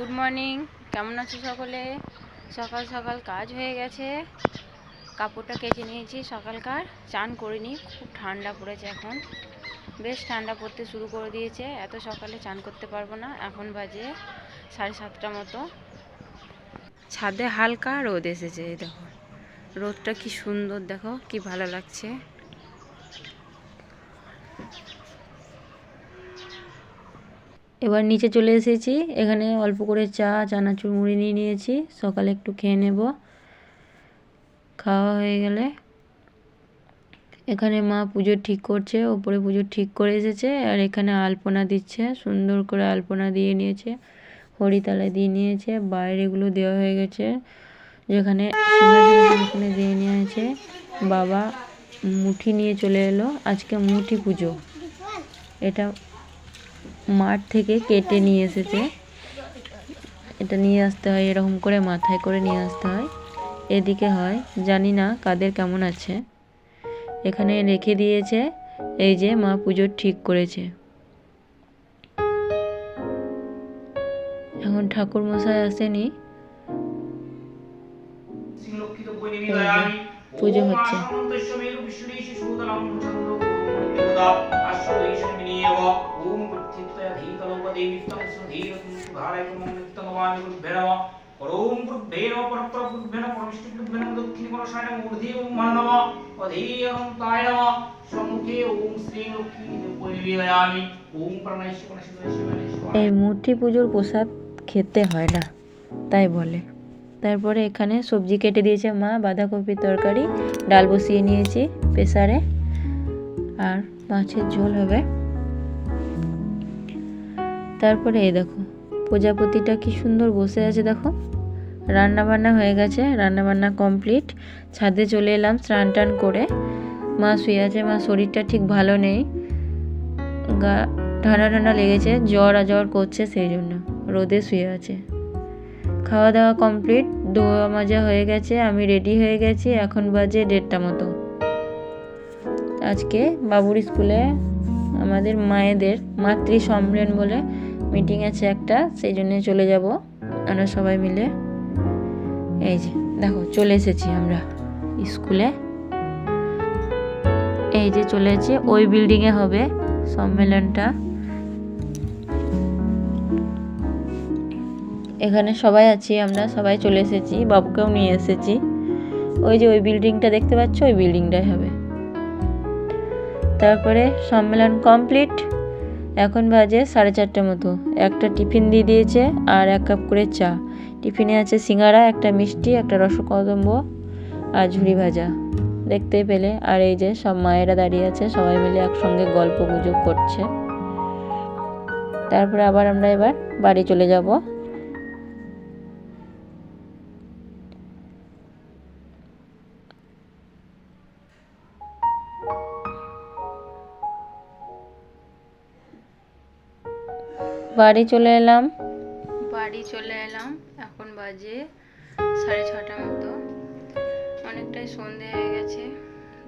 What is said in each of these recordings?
Good morning. কেমন আছো সকলে? সকাল সকাল কাজ হয়ে গেছে। কাপড়টা কেচে নিয়েছি, সকালকার। চান করিনি, খুব ঠান্ডা পড়েছে এখন। বেশ ঠান্ডা পড়তে শুরু করে দিয়েছে। এত সকালে চান করতে পারব না। এখন বাজে সাড়ে সাতটা মতো। ছাদে হালকা রোদ এসেছে, এই দেখো। রোদটা কি সুন্দর, দেখো, কি ভালো লাগছে। এবার নিচে চলে এসেছি। এখানে অল্প করে চা, চানাচুর, মুড়ি নিয়ে নিয়েছি। সকালে একটু খেয়ে নেব। খাওয়া হয়ে গেলে এখানে মা পুজো ঠিক করছে, ওপরে পুজো ঠিক করে এসেছে আর এখানে আলপনা দিচ্ছে, সুন্দর করে আলপনা দিয়ে নিয়েছে, হরিতালে দিয়ে নিয়েছে, বাইরেগুলো দেওয়া হয়ে গেছে, যেখানে ওখানে দিয়ে নিয়েছে বাবা মুঠি নিয়ে চলে এলো, আজকে মুঠি পুজো। এটা মাঠ থেকে কেটে নিয়ে এসেছে। এটা নিয়ে আসতে হয়, এরকম করে মাথায় করে নিয়ে আসতে হয়। এদিকে হয়, জানি না কাদের কেমন আছে। এখানে রেখে দিয়েছে, এই যে মা পুজো ঠিক করেছে। এখন ঠাকুর মশাই আসেনি। পুজো হচ্ছে। এই মূর্তি পুজোর প্রসাদ খেতে হয় না, তাই বলে। তারপরে এখানে সবজি কেটে দিয়েছে মা, বাঁধাকপির তরকারি, ডাল বসিয়ে নিয়েছি প্রেসারে। আর মাছের ঝোল হবে। তারপরে এই দেখো, প্রজাপতিটা কি সুন্দর বসে আছে দেখো। রান্না বান্না হয়ে গেছে রান্না বান্না কমপ্লিট ছাদে চলে এলাম স্নান টান করে। মা শুয়ে আছে, মা শরীরটা ঠিক ভালো নেই। গা ঠান্ডা ঠান্ডা লেগেছে, জ্বর আর জ্বর করছে সেই জন্য, রোদে শুয়ে আছে। খাওয়া দাওয়া কমপ্লিট ধোয়া মাজা হয়ে গেছে, আমি রেডি হয়ে গেছি, এখন বাজে দেড়টা মতো। আজকে বাবুর স্কুলে আমাদের মায়েদের মাতৃ সম্মেলন বলে মিটিং আছে একটা, সেই জন্য চলে যাব আমরা সবাই মিলে। এই যে, দেখো, চলে এসেছি আমরা স্কুলে। এই যে চলে এসেছি, ওই বিল্ডিংয়ে হবে সম্মেলনটা। এখানে সবাই আছি, আমরা সবাই চলে এসেছি, বাবুকেও নিয়ে এসেছি। ওই যে ওই বিল্ডিংটা দেখতে পাচ্ছ? ওই বিল্ডিংটাই হবে। তারপরে সম্মেলন কমপ্লিট এখন বাজে সাড়ে চারটে মতো। একটা টিফিন দিয়ে দিয়েছে আর এক কাপ করে চা। টিফিনে আছে সিঙ্গারা, একটা মিষ্টি, একটা রসকদম্ব আর ঝুড়ি ভাজা। দেখতে পেলে। আর এই যে সব মায়েরা দাঁড়িয়ে আছে, সবাই মিলে একসঙ্গে গল্প গুজব করছে। তারপরে আবার আমরা এবার বাড়ি চলে যাব। বাড়ি চলে এলাম। বাড়ি চলে এলাম, এখন বাজে সাড়ে ছটা মতো। অনেকটাই সন্ধে হয়ে গেছে।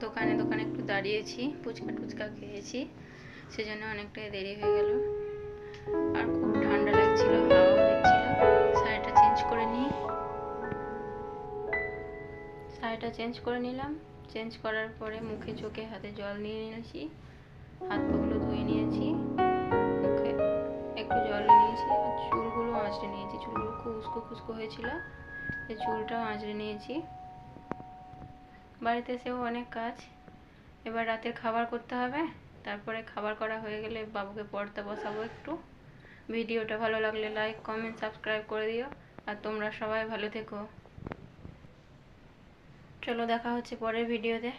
দোকানে দোকানে একটু দাঁড়িয়েছি, ফুচকা টুচকা খেয়েছি, সেজন্য অনেকটাই দেরি হয়ে গেল। আর খুব ঠান্ডা লাগছিল, হাওয়াও দিচ্ছিল। শাড়িটা চেঞ্জ করে নিই। শাড়িটা চেঞ্জ করে নিলাম। চেঞ্জ করার পরে মুখে চোখে হাতে জল নিয়ে নিয়েছি। হাত পাগুলো ধুয়ে নিয়েছি। একটু জল নিয়েছি আর চুলগুলো আঁচড়ে নিয়েছি। চুলগুলো খুব খুস্কো হয়েছিল এই চুলটাও আঁচড়ে নিয়েছি। বাড়িতে এসেও অনেক কাজ। এবার রাতের খাবার করতে হবে, তারপরে খাবার করা হয়ে গেলে বাবুকে পড়তে বসাবো একটু। ভিডিওটা ভালো লাগলে লাইক কমেন্ট সাবস্ক্রাইব করে দিও, আর তোমরা সবাই ভালো থেকো। চলো দেখা হচ্ছে পরের ভিডিওতে।